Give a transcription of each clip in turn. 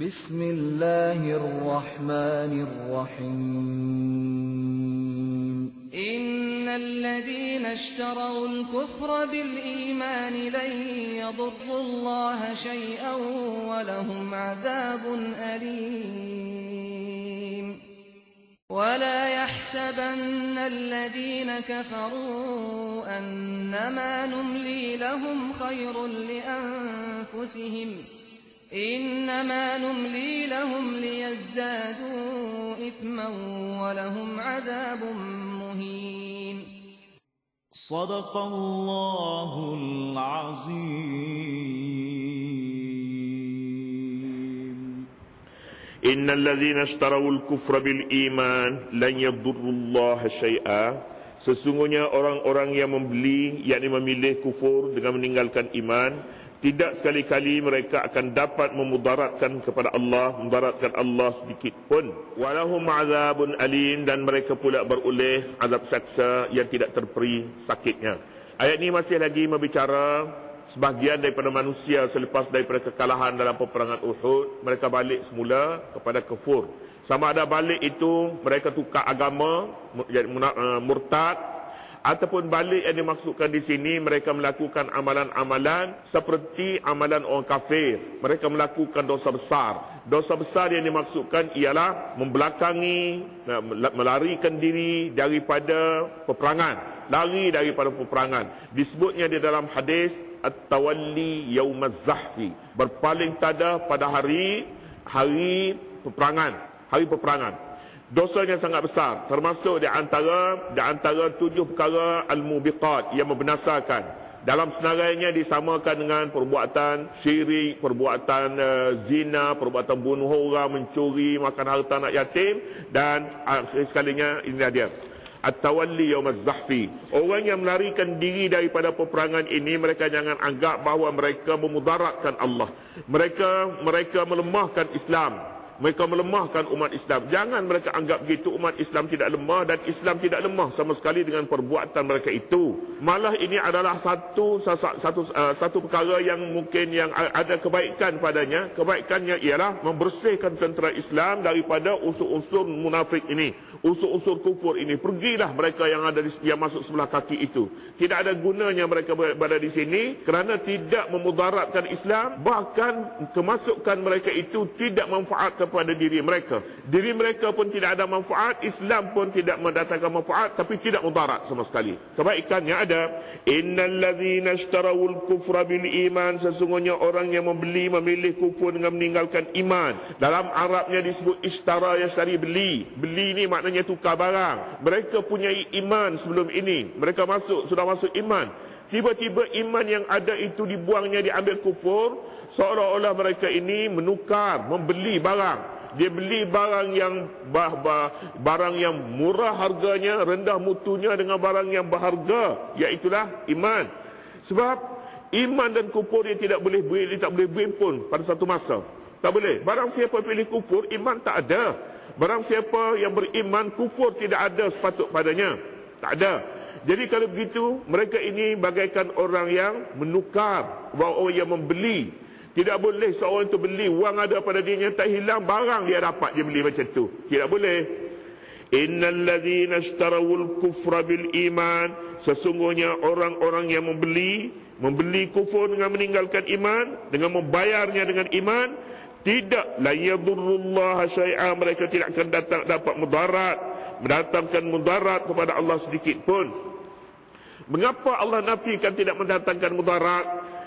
بسم الله الرحمن الرحيم. إن الذين اشتروا الكفر بالإيمان لن يضروا الله شيئا ولهم عذاب أليم. ولا يحسبن الذين كفروا أنما نملي لهم خير لأنفسهم. إنما نملي لهم ليزدادوا إثما ولهم عذاب مهين. صدق الله العظيم. إن الذين اشتروا الكفر بالإيمان لن يضروا الله شيئا. Sesungguhnya orang-orang yang membeli, yakni memilih kufur dengan meninggalkan iman, tidak sekali-kali mereka akan dapat memudaratkan kepada Allah, memudaratkan Allah sedikit pun. Walahum azabun alim dan mereka pula beroleh azab saksa yang tidak terperi sakitnya. Ayat ini masih lagi membicara sebahagian daripada manusia selepas daripada kekalahan dalam peperangan Uhud, mereka balik semula kepada kufur. Sama ada balik itu mereka tukar agama, uh, murtad ataupun balik yang dimaksudkan di sini mereka melakukan amalan-amalan seperti amalan orang kafir. Mereka melakukan dosa besar. Dosa besar yang dimaksudkan ialah membelakangi, uh, melarikan diri daripada peperangan. Lari daripada peperangan. Disebutnya di dalam hadis at-tawalli yaumaz zahfi. Berpaling tada pada hari hari peperangan hari peperangan. Dosanya sangat besar. Termasuk di antara di antara tujuh perkara al-mubiqat yang membinasakan. Dalam senarainya disamakan dengan perbuatan syirik, perbuatan uh, zina, perbuatan bunuh orang, mencuri, makan harta anak yatim dan uh, sekalinya ini dia. At-tawalli yawm az-zahfi. Orang yang melarikan diri daripada peperangan ini mereka jangan anggap bahawa mereka memudaratkan Allah. Mereka mereka melemahkan Islam mereka melemahkan umat Islam. Jangan mereka anggap begitu umat Islam tidak lemah dan Islam tidak lemah sama sekali dengan perbuatan mereka itu. Malah ini adalah satu satu uh, satu perkara yang mungkin yang ada kebaikan padanya. Kebaikannya ialah membersihkan tentera Islam daripada unsur-unsur munafik ini, unsur-unsur kufur ini. Pergilah mereka yang ada di, yang masuk sebelah kaki itu. Tidak ada gunanya mereka berada di sini kerana tidak memudaratkan Islam, bahkan kemasukan mereka itu tidak manfaatkan kepada diri mereka. Diri mereka pun tidak ada manfaat, Islam pun tidak mendatangkan manfaat tapi tidak mudarat sama sekali. Kebaikannya ada. Innal ladzina ishtarawul kufra bil iman sesungguhnya orang yang membeli memilih kufur dengan meninggalkan iman. Dalam Arabnya disebut ishtara yashtari beli. Beli ni maknanya tukar barang. Mereka punya iman sebelum ini. Mereka masuk sudah masuk iman. Tiba-tiba iman yang ada itu dibuangnya diambil kufur seolah-olah mereka ini menukar, membeli barang. Dia beli barang yang bah, bah, barang yang murah harganya, rendah mutunya dengan barang yang berharga, iaitulah iman. Sebab iman dan kufur dia tidak boleh dia tak boleh berhimpun pada satu masa. Tak boleh. Barang siapa pilih kufur, iman tak ada. Barang siapa yang beriman, kufur tidak ada sepatut padanya. Tak ada. Jadi kalau begitu, mereka ini bagaikan orang yang menukar, orang yang membeli tidak boleh seorang itu beli wang ada pada dirinya tak hilang barang dia dapat dia beli macam tu. Tidak boleh. Innal ladzina ishtarawul kufra bil iman sesungguhnya orang-orang yang membeli membeli kufur dengan meninggalkan iman dengan membayarnya dengan iman tidak la yadurrullah syai'a mereka tidak akan datang dapat mudarat mendatangkan mudarat kepada Allah sedikit pun. Mengapa Allah nafikan tidak mendatangkan mudarat?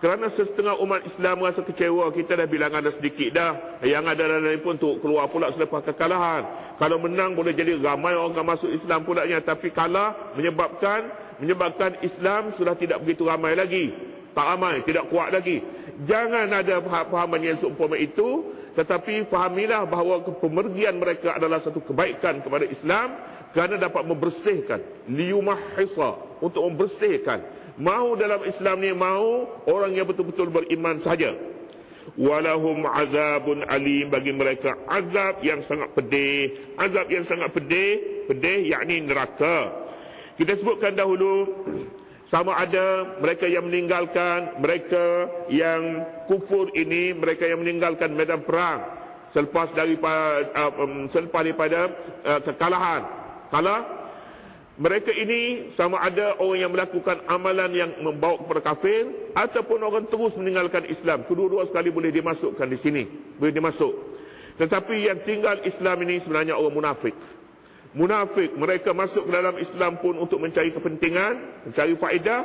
Kerana setengah umat Islam rasa kecewa, kita dah bilang ada sedikit dah. Yang ada lain pun untuk keluar pula selepas kekalahan. Kalau menang boleh jadi ramai orang akan masuk Islam pula nya. Tapi kalah menyebabkan menyebabkan Islam sudah tidak begitu ramai lagi. Tak ramai, tidak kuat lagi. Jangan ada fahaman yang seumpama itu. Tetapi fahamilah bahawa pemergian mereka adalah satu kebaikan kepada Islam. Kerana dapat membersihkan. Liyumahisa. Untuk membersihkan Mau dalam Islam ni mau orang yang betul-betul beriman saja. Walahum azabun alim bagi mereka azab yang sangat pedih. Azab yang sangat pedih, pedih yakni neraka. Kita sebutkan dahulu sama ada mereka yang meninggalkan, mereka yang kufur ini, mereka yang meninggalkan medan perang. selepas daripada uh, um, selepas daripada uh, kekalahan. Kalau mereka ini sama ada orang yang melakukan amalan yang membawa kepada kafir ataupun orang terus meninggalkan Islam. Kedua-dua sekali boleh dimasukkan di sini. Boleh dimasuk. Tetapi yang tinggal Islam ini sebenarnya orang munafik. Munafik mereka masuk ke dalam Islam pun untuk mencari kepentingan, mencari faedah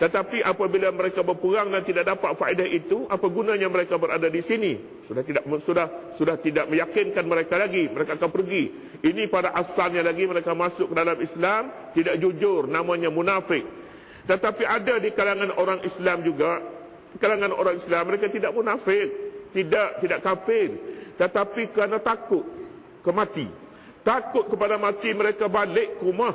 tetapi apabila mereka berperang dan tidak dapat faedah itu, apa gunanya mereka berada di sini? Sudah tidak sudah sudah tidak meyakinkan mereka lagi, mereka akan pergi. Ini pada asalnya lagi mereka masuk ke dalam Islam tidak jujur, namanya munafik. Tetapi ada di kalangan orang Islam juga, kalangan orang Islam mereka tidak munafik, tidak tidak kafir, tetapi kerana takut kemati. Takut kepada mati mereka balik ke rumah.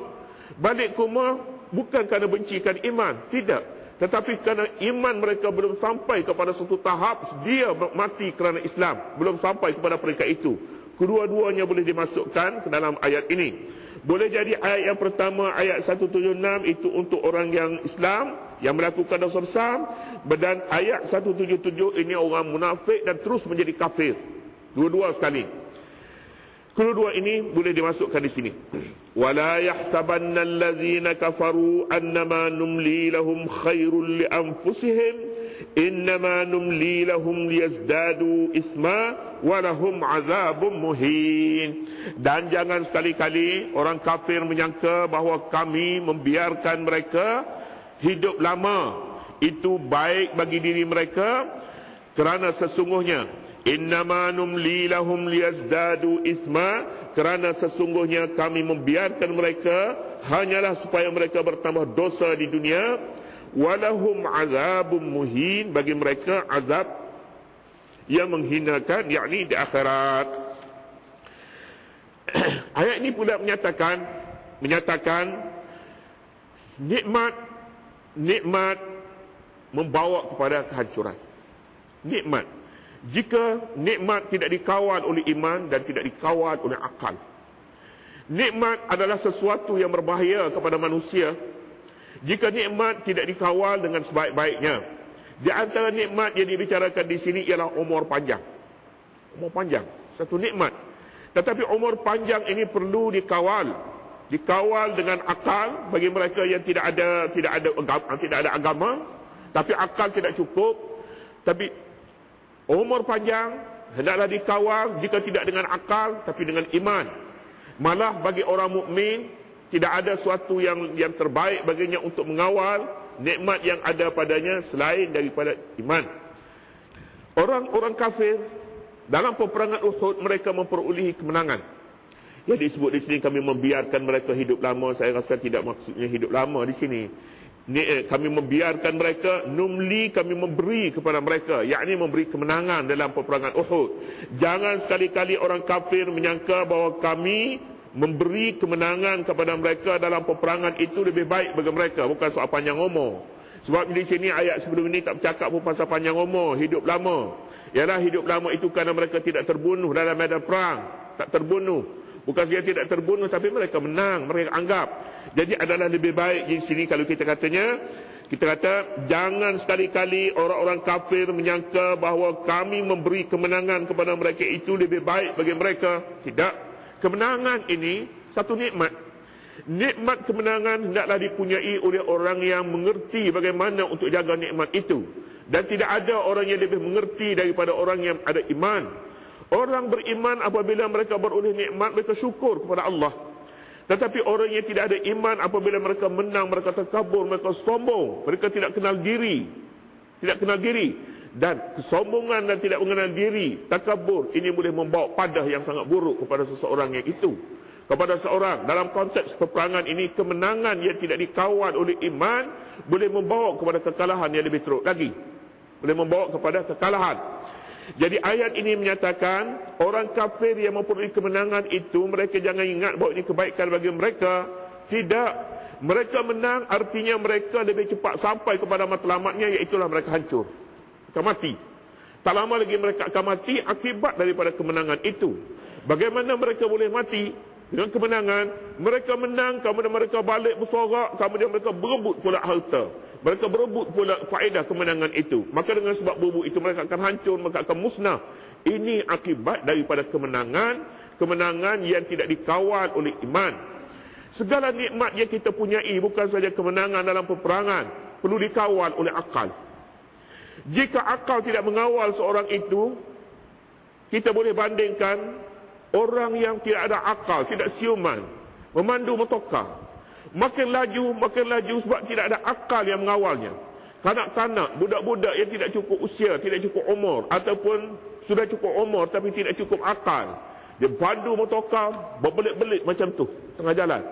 Balik ke rumah bukan kerana bencikan iman, tidak. Tetapi kerana iman mereka belum sampai kepada satu tahap dia mati kerana Islam, belum sampai kepada peringkat itu. Kedua-duanya boleh dimasukkan ke dalam ayat ini. Boleh jadi ayat yang pertama ayat 176 itu untuk orang yang Islam yang melakukan dosa besar dan ayat 177 ini orang munafik dan terus menjadi kafir. Dua-dua sekali. Kedua-dua ini boleh dimasukkan di sini. Wala yahsabanna allazina kafaru annama numli lahum khairul li anfusihim innama numli lahum liyazdadu isma wa lahum azabun muhin. Dan jangan sekali-kali orang kafir menyangka bahawa kami membiarkan mereka hidup lama. Itu baik bagi diri mereka kerana sesungguhnya Innama numli lahum liyazdadu isma kerana sesungguhnya kami membiarkan mereka hanyalah supaya mereka bertambah dosa di dunia. Walahum azabun muhin bagi mereka azab yang menghinakan yakni di akhirat. Ayat ini pula menyatakan menyatakan nikmat nikmat membawa kepada kehancuran. Nikmat jika nikmat tidak dikawal oleh iman dan tidak dikawal oleh akal. Nikmat adalah sesuatu yang berbahaya kepada manusia jika nikmat tidak dikawal dengan sebaik-baiknya. Di antara nikmat yang dibicarakan di sini ialah umur panjang. Umur panjang, satu nikmat. Tetapi umur panjang ini perlu dikawal. Dikawal dengan akal bagi mereka yang tidak ada tidak ada tidak ada agama, tapi akal tidak cukup. Tapi Umur panjang hendaklah dikawal jika tidak dengan akal tapi dengan iman. Malah bagi orang mukmin tidak ada suatu yang yang terbaik baginya untuk mengawal nikmat yang ada padanya selain daripada iman. Orang-orang kafir dalam peperangan Uhud mereka memperolehi kemenangan. Yang disebut di sini kami membiarkan mereka hidup lama. Saya rasa tidak maksudnya hidup lama di sini ni, kami membiarkan mereka numli kami memberi kepada mereka yakni memberi kemenangan dalam peperangan Uhud. Jangan sekali-kali orang kafir menyangka bahawa kami memberi kemenangan kepada mereka dalam peperangan itu lebih baik bagi mereka. Bukan soal panjang umur. Sebab di sini ayat sebelum ini tak bercakap pun pasal panjang umur hidup lama. Ialah hidup lama itu kerana mereka tidak terbunuh dalam medan perang. Tak terbunuh bukan dia tidak terbunuh tapi mereka menang mereka anggap jadi adalah lebih baik di sini kalau kita katanya kita kata jangan sekali-kali orang-orang kafir menyangka bahawa kami memberi kemenangan kepada mereka itu lebih baik bagi mereka. Tidak. Kemenangan ini satu nikmat. Nikmat kemenangan hendaklah dipunyai oleh orang yang mengerti bagaimana untuk jaga nikmat itu. Dan tidak ada orang yang lebih mengerti daripada orang yang ada iman. Orang beriman apabila mereka beroleh nikmat, mereka syukur kepada Allah. Tetapi orang yang tidak ada iman apabila mereka menang, mereka terkabur, mereka sombong. Mereka tidak kenal diri. Tidak kenal diri. Dan kesombongan dan tidak mengenal diri, takabur, ini boleh membawa padah yang sangat buruk kepada seseorang yang itu. Kepada seorang, dalam konteks peperangan ini, kemenangan yang tidak dikawal oleh iman, boleh membawa kepada kekalahan yang lebih teruk lagi. Boleh membawa kepada kekalahan. Jadi ayat ini menyatakan orang kafir yang mempunyai kemenangan itu mereka jangan ingat bahawa ini kebaikan bagi mereka. Tidak. Mereka menang artinya mereka lebih cepat sampai kepada matlamatnya iaitulah mereka hancur. Akan mati. Tak lama lagi mereka akan mati akibat daripada kemenangan itu. Bagaimana mereka boleh mati? Dengan kemenangan, mereka menang, kemudian mereka balik bersorak, kemudian mereka berebut pula harta. Mereka berebut pula faedah kemenangan itu. Maka dengan sebab berebut itu, mereka akan hancur, mereka akan musnah. Ini akibat daripada kemenangan, kemenangan yang tidak dikawal oleh iman. Segala nikmat yang kita punyai bukan saja kemenangan dalam peperangan, perlu dikawal oleh akal. Jika akal tidak mengawal seorang itu, kita boleh bandingkan orang yang tidak ada akal, tidak siuman, memandu motorkar. Makin laju, makin laju sebab tidak ada akal yang mengawalnya. Kanak-kanak, budak-budak yang tidak cukup usia, tidak cukup umur, ataupun sudah cukup umur tapi tidak cukup akal. Dia pandu motorkar, berbelit-belit macam tu, tengah jalan.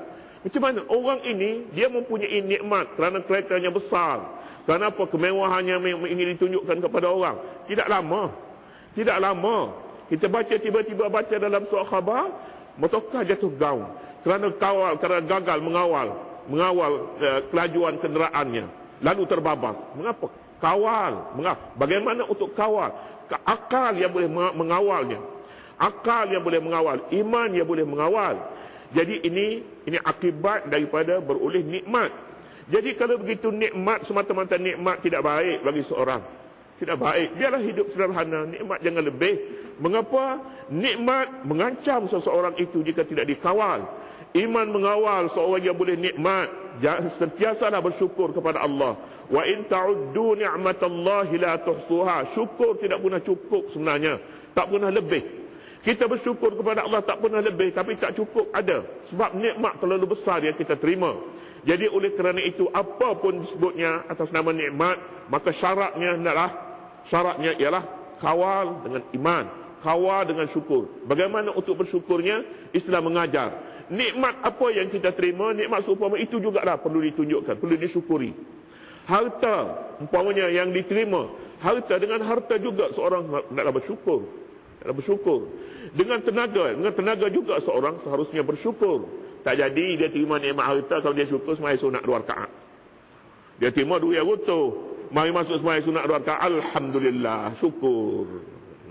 Macam mana? Orang ini, dia mempunyai nikmat kerana keretanya besar. Kerana apa? Kemewahannya ingin ditunjukkan kepada orang. Tidak lama. Tidak lama. Kita baca tiba-tiba baca dalam surat khabar, motorkar jatuh gaung. Kerana kawal, kerana gagal mengawal mengawal uh, kelajuan kenderaannya. Lalu terbabas. Mengapa? Kawal. Mengapa? Bagaimana untuk kawal? Akal yang boleh mengawalnya. Akal yang boleh mengawal. Iman yang boleh mengawal. Jadi ini ini akibat daripada beroleh nikmat. Jadi kalau begitu nikmat semata-mata nikmat tidak baik bagi seorang. Tidak baik. Biarlah hidup sederhana. Nikmat jangan lebih. Mengapa? Nikmat mengancam seseorang itu jika tidak dikawal. Iman mengawal seorang yang boleh nikmat. Sentiasalah bersyukur kepada Allah. Wa in ta'uddu ni'matallahi la tuhsuha. Syukur tidak pernah cukup sebenarnya. Tak pernah lebih. Kita bersyukur kepada Allah tak pernah lebih. Tapi tak cukup ada. Sebab nikmat terlalu besar yang kita terima. Jadi oleh kerana itu apa pun disebutnya atas nama nikmat. Maka syaratnya adalah. Syaratnya ialah kawal dengan iman. Kawal dengan syukur. Bagaimana untuk bersyukurnya? Islam mengajar nikmat apa yang kita terima, nikmat seumpama itu juga lah perlu ditunjukkan, perlu disyukuri. Harta, umpamanya yang diterima, harta dengan harta juga seorang naklah bersyukur. Naklah bersyukur. Dengan tenaga, dengan tenaga juga seorang seharusnya bersyukur. Tak jadi dia terima nikmat harta kalau dia syukur semai sunat dua rakaat. Dia terima duit yang utuh. Mari masuk semai sunat dua rakaat. Alhamdulillah, syukur.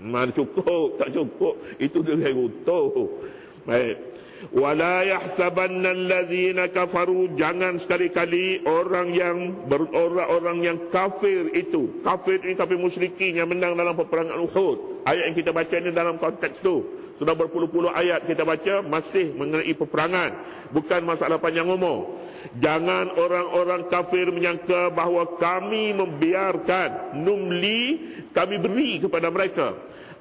Mana cukup, tak cukup. Itu dia yang utuh. Baik. Wala yahsabanna allazina kafaru jangan sekali-kali orang yang orang-orang yang kafir itu kafir ini kafir musyrikin yang menang dalam peperangan Uhud ayat yang kita baca ini dalam konteks itu sudah berpuluh-puluh ayat kita baca masih mengenai peperangan. Bukan masalah panjang umur. Jangan orang-orang kafir menyangka bahawa kami membiarkan. Numli kami beri kepada mereka.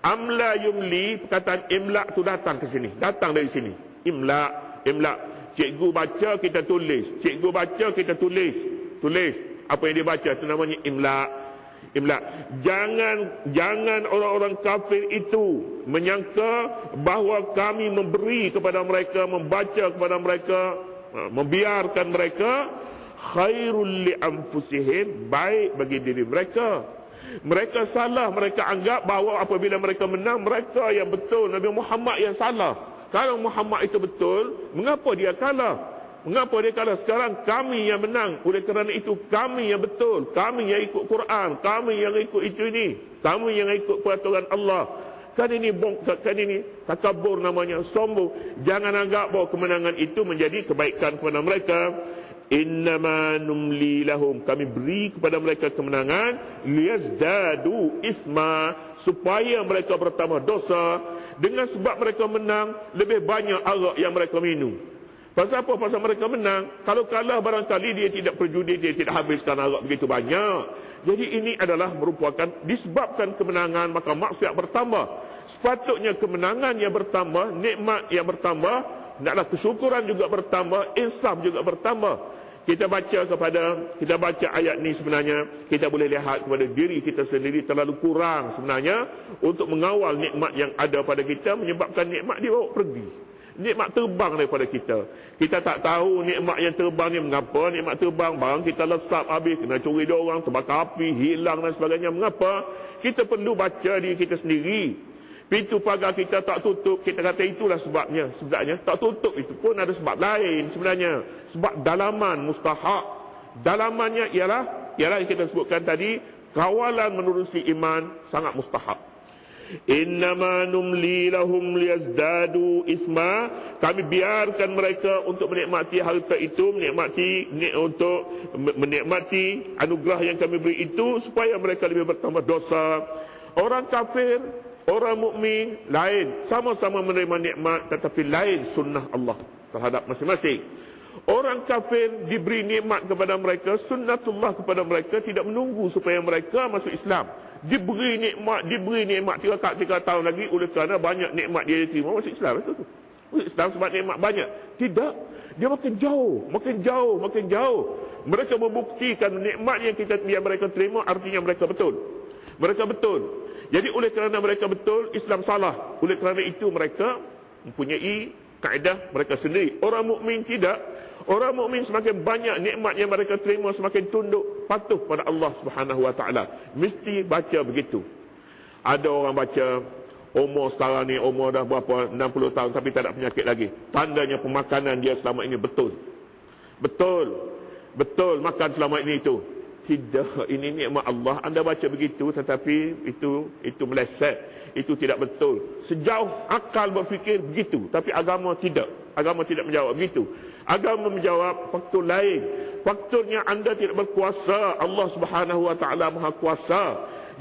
Amla yumli perkataan imla tu datang ke sini. Datang dari sini. Imla imla cikgu baca kita tulis. Cikgu baca kita tulis. Tulis. Apa yang dia baca? Itu namanya imla imla jangan jangan orang-orang kafir itu menyangka bahawa kami memberi kepada mereka membaca kepada mereka ha, membiarkan mereka. Khairul li anfusihim baik bagi diri mereka. Mereka salah mereka anggap bahawa apabila mereka menang mereka yang betul. Nabi Muhammad yang salah. Kalau Muhammad itu betul, mengapa dia kalah? Mengapa dia kalah? Sekarang kami yang menang. Oleh kerana itu kami yang betul. Kami yang ikut Quran. Kami yang ikut itu ini. Kami yang ikut peraturan Allah. Kan ini bong, kan ini takabur namanya sombong. Jangan anggap bahawa kemenangan itu menjadi kebaikan kepada mereka. Innama numli lahum. Kami beri kepada mereka kemenangan. Liyazdadu isma. Supaya mereka bertambah dosa dengan sebab mereka menang lebih banyak arak yang mereka minum. Pasal apa? Pasal mereka menang. Kalau kalah barangkali dia tidak perjudi, dia tidak habiskan arak begitu banyak. Jadi ini adalah merupakan disebabkan kemenangan maka maksiat bertambah. Sepatutnya kemenangan yang bertambah, nikmat yang bertambah, hendaklah kesyukuran juga bertambah, insaf juga bertambah kita baca kepada kita baca ayat ni sebenarnya kita boleh lihat kepada diri kita sendiri terlalu kurang sebenarnya untuk mengawal nikmat yang ada pada kita menyebabkan nikmat dia bawa pergi nikmat terbang daripada kita kita tak tahu nikmat yang terbang ni mengapa nikmat terbang barang kita lesap habis kena curi dia orang terbakar api hilang dan sebagainya mengapa kita perlu baca diri kita sendiri Pintu pagar kita tak tutup, kita kata itulah sebabnya. Sebenarnya tak tutup itu pun ada sebab lain sebenarnya. Sebab dalaman mustahak. Dalamannya ialah ialah yang kita sebutkan tadi, kawalan menerusi iman sangat mustahak. Innama numli lahum liyazdadu isma. Kami biarkan mereka untuk menikmati harta itu, menikmati ni- untuk menikmati anugerah yang kami beri itu supaya mereka lebih bertambah dosa. Orang kafir, orang mukmin lain, sama-sama menerima nikmat tetapi lain sunnah Allah terhadap masing-masing. Orang kafir diberi nikmat kepada mereka, sunnatullah kepada mereka tidak menunggu supaya mereka masuk Islam. Diberi nikmat, diberi nikmat tiga, tiga tahun lagi oleh kerana banyak nikmat dia terima masuk Islam. Itu tu. Masuk Islam sebab nikmat banyak. Tidak. Dia makin jauh, makin jauh, makin jauh. Mereka membuktikan nikmat yang kita yang mereka terima artinya mereka betul. Mereka betul. Jadi oleh kerana mereka betul, Islam salah. Oleh kerana itu mereka mempunyai kaedah mereka sendiri. Orang mukmin tidak. Orang mukmin semakin banyak nikmat yang mereka terima semakin tunduk patuh pada Allah Subhanahu Wa Taala. Mesti baca begitu. Ada orang baca umur sekarang ni umur dah berapa 60 tahun tapi tak ada penyakit lagi. Tandanya pemakanan dia selama ini betul. Betul. Betul makan selama ini itu. Tidak, ini nikmat Allah. Anda baca begitu tetapi itu itu meleset. Itu tidak betul. Sejauh akal berfikir begitu, tapi agama tidak. Agama tidak menjawab begitu. Agama menjawab faktor lain. Faktornya anda tidak berkuasa. Allah Subhanahu wa taala Maha kuasa.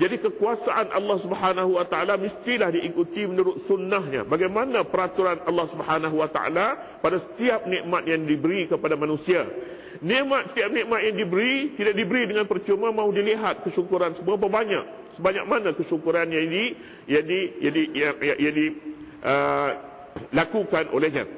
Jadi kekuasaan Allah Subhanahu wa taala mestilah diikuti menurut sunnahnya. Bagaimana peraturan Allah Subhanahu wa taala pada setiap nikmat yang diberi kepada manusia. Nikmat setiap nikmat yang diberi tidak diberi dengan percuma mau dilihat kesyukuran seberapa banyak. Sebanyak mana kesyukuran yang di yang di yang di yang, yang, yang di uh, lakukan olehnya.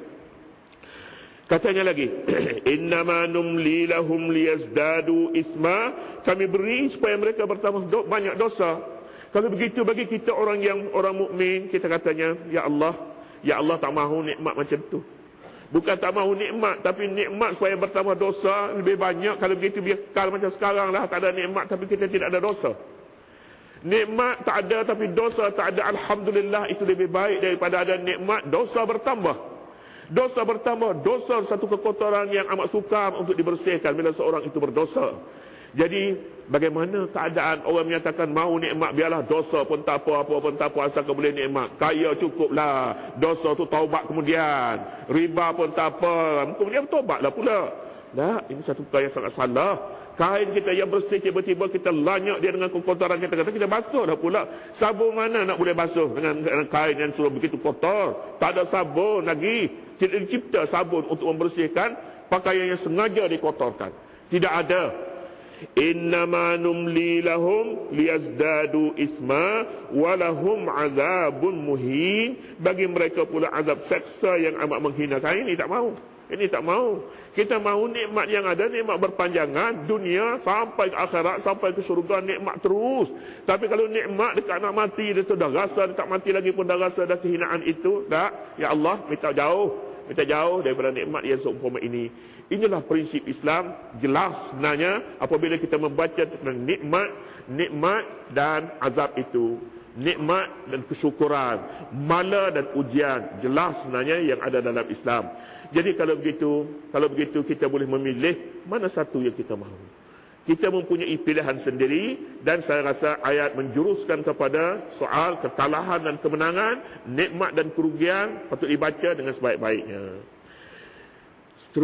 Katanya lagi, innama numli lahum liyazdadu isma, kami beri supaya mereka bertambah do, banyak dosa. Kalau begitu bagi kita orang yang orang mukmin, kita katanya, ya Allah, ya Allah tak mahu nikmat macam tu. Bukan tak mahu nikmat, tapi nikmat supaya bertambah dosa lebih banyak. Kalau begitu biar macam sekarang lah, tak ada nikmat tapi kita tidak ada dosa. Nikmat tak ada tapi dosa tak ada. Alhamdulillah itu lebih baik daripada ada nikmat, dosa bertambah. Dosa bertambah, dosa satu kekotoran yang amat sukar untuk dibersihkan bila seorang itu berdosa. Jadi bagaimana keadaan orang menyatakan mau nikmat biarlah dosa pun tak apa, apa pun tak apa asal boleh nikmat. Kaya cukuplah. Dosa tu taubat kemudian. Riba pun tak apa. Kemudian taubatlah pula. Nah, ini satu perkara yang sangat salah. Kain kita yang bersih tiba-tiba kita lanyak dia dengan kekotoran kita kata kita basuh dah pula. Sabun mana nak boleh basuh dengan, dengan kain yang sudah begitu kotor? Tak ada sabun lagi. Tidak dicipta sabun untuk membersihkan pakaian yang sengaja dikotorkan. Tidak ada. Innama numli lahum liyazdadu isma walahum azabun muhin bagi mereka pula azab seksa yang amat menghinakan. Ini tak mahu ini tak mahu kita mahu nikmat yang ada nikmat berpanjangan. Dunia sampai ke akhirat sampai ke surga nikmat terus. Tapi kalau nikmat dekat nak mati dia sudah rasa dekat mati lagi pun dah rasa dah kehinaan itu. Tak. Ya Allah minta jauh minta jauh daripada nikmat yang seumpama ini Inilah prinsip Islam jelas sebenarnya apabila kita membaca tentang nikmat, nikmat dan azab itu. Nikmat dan kesyukuran, mala dan ujian jelas sebenarnya yang ada dalam Islam. Jadi kalau begitu, kalau begitu kita boleh memilih mana satu yang kita mahu. Kita mempunyai pilihan sendiri dan saya rasa ayat menjuruskan kepada soal kekalahan dan kemenangan, nikmat dan kerugian patut dibaca dengan sebaik-baiknya.